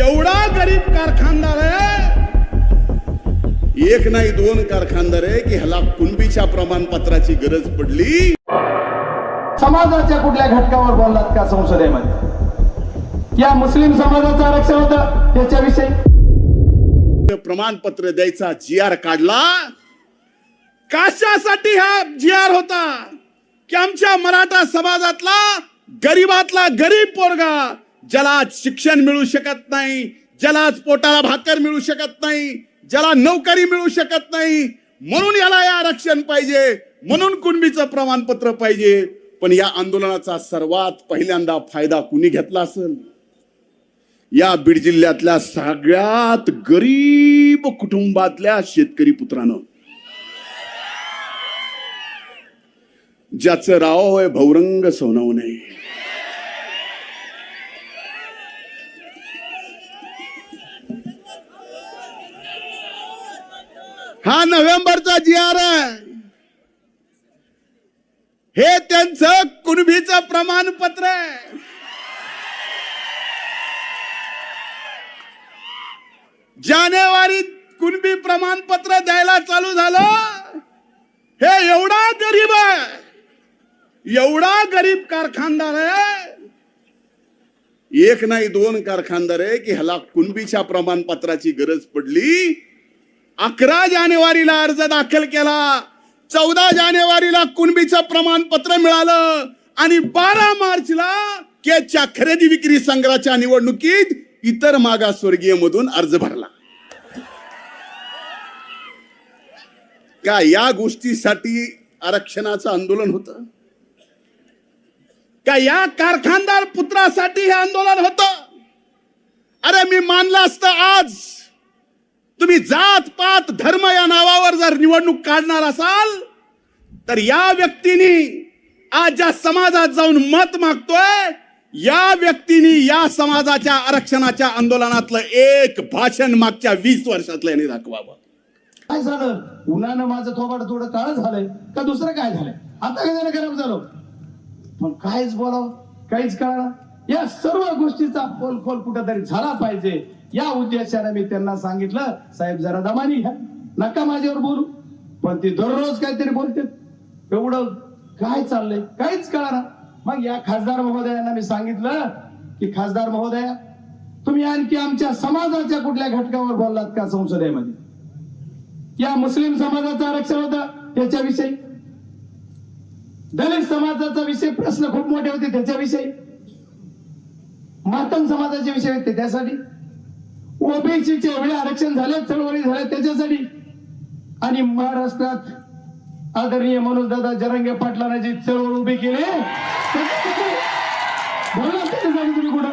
एवढा गरीब कारखानदार आहे. एक नाही दोन कारखानदार आहे की ह्याला कुणबीच्या प्रमाणपत्राची गरज पडली? समाजाच्या कुठल्या घटकावर बोललात का संसदेमध्ये? या मुस्लिम समाजाचं आरक्षण होतं त्याच्याविषयी प्रमाणपत्र द्यायचा जी आर काढला कशासाठी हा जी आर होता? की आमच्या मराठा समाजातला गरीबातला गरीब पोरगा ज्याला शिक्षण मिळू शकत नाही ज्याला पोटाला भाकर मिळू शकत नाही ज्याला नोकरी मिळू शकत नाही म्हणून याला या आरक्षण पाहिजे म्हणून कुणबीचं प्रमाणपत्र पाहिजे. पण या आंदोलनाचा सर्वात पहिल्यांदा फायदा कुणी घेतला असेल? या बीड जिल्ह्यातल्या सगळ्यात गरीब कुटुंबातल्या शेतकरी पुत्रानं. ज्याचं राव आहे भौरंग सोनवणे. हा नोव्हेंबरचा जी आर आहे. हे त्यांचं कुणबीचं प्रमाणपत्र आहे. जानेवारीत कुणबी प्रमाणपत्र द्यायला चालू झालं? हे एवढा गरीब आहे. एवढा गरीब कारखानदार आहे. एक नाही दोन कारखानदार आहे की ह्याला कुणबीच्या प्रमाणपत्राची गरज पडली? अकरा जानेवारीला अर्ज दाखल केला. चौदा जानेवारीला कुणबीचं प्रमाणपत्र मिळालं आणि बारा मार्चला केच्या खरेदी विक्री संघाच्या निवडणुकीत इतर मागासवर्गीय मधून अर्ज भरला. का या गोष्टीसाठी आरक्षणाचं आंदोलन होत? का या कारखानदार पुत्रासाठी हे आंदोलन होत? अरे मी मानलं असतं आज. तुम्ही जात पात धर्म या नावावर जर निवडणूक काढणार असाल तर या व्यक्तीने आज ज्या समाजात जाऊन मत मागतोय या व्यक्तीने या समाजाच्या आरक्षणाच्या आंदोलनातलं एक भाषण मागच्या वीस वर्षातलं यांनी दाखवावं. काय झालं? उन्हानं माझं थोबाड थोडं काळ झालंय. का दुसरं काय झालंय? आता काय झालं गरम झालं. पण काहीच बोलावं काहीच कळणार या सर्व गोष्टीचा फोल खोल कुठेतरी झाला पाहिजे. या उद्देशाने मी त्यांना सांगितलं साहेब जरा दमानी घ्या. नका माझ्यावर बोलू. पण ते दररोज काहीतरी बोलते एवढं काय चाललंय? काहीच कळणार मग या खासदार महोदयांना मी सांगितलं की खासदार महोदया तुम्ही आणखी आमच्या समाजाच्या कुठल्या घटकावर बोललात का संसदेमध्ये? या मुस्लिम समाजाचं आरक्षण होतं त्याच्याविषयी. दलित समाजाचा विषय प्रश्न खूप मोठे होते त्याच्याविषयी. मातम समाजाचे विषय होते त्यासाठी. ओबीसीचे एवढे आरक्षण झाले चळवळी झाल्या त्याच्यासाठी. आणि महाराष्ट्रात आदरणीय मनोजदादा जरंगे पाटलांना जी चळवळ उभी केली. त्याच्यासाठी तुम्ही कुठं?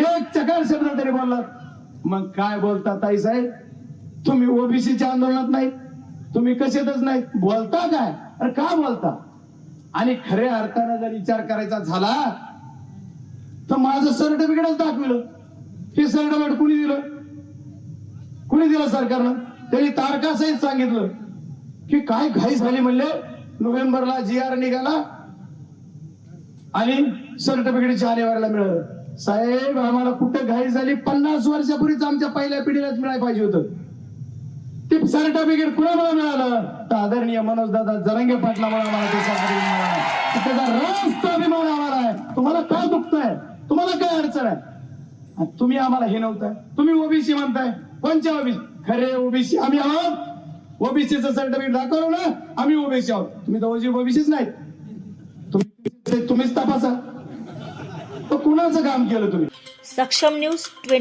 एक चकार शब्द तरी बोललात मग काय बोलता ताई साहेब? तुम्ही ओबीसीच्या आंदोलनात नाही तुम्ही कशातच नाही. बोलता काय? अरे का बोलता? आणि खऱ्या अर्थानं जर विचार करायचा झाला तर माझं सर्टिफिकेटच दाखविलं. हे सर्टिफिकेट कुणी दिलं? कुणी दिलं सरकारनं? त्यांनी तारखासहित सांगितलं की काय घाई झाली म्हणले? नोव्हेंबरला जी आर निघाला आणि सर्टिफिकेट जानेवारीला मिळालं. साहेब आम्हाला कुठं घाई झाली? पन्नास वर्षापूर्वीच आमच्या पहिल्या पिढीलाच मिळायला पाहिजे होतं. ते सर्टिफिकेट कुणाला मिळालं? तर आदरणीय मनोज दादा जरंगे पाटलामुळे मला ते सर्टिफिकेट मिळालं त्याचा रास्त अभिमान आम्हाला आहे. तुम्हाला काय दुखतंय? तुम्हाला काय अडचण आहे? तुम्ही आम्हाला हे नव्हतं. तुम्ही ओबीसी म्हणताय कोणच्या ओबीसी खरे ओबीसी आम्ही आहोत. ओबीसीचं सर्टिफिकेट दाखवलं ना आम्ही ओबीसी आहोत. तुम्ही तर ओजी ओबीसीच नाही तुम्हीच तपासा. तर कुणाचं काम केलं तुम्ही? सक्षम न्यूज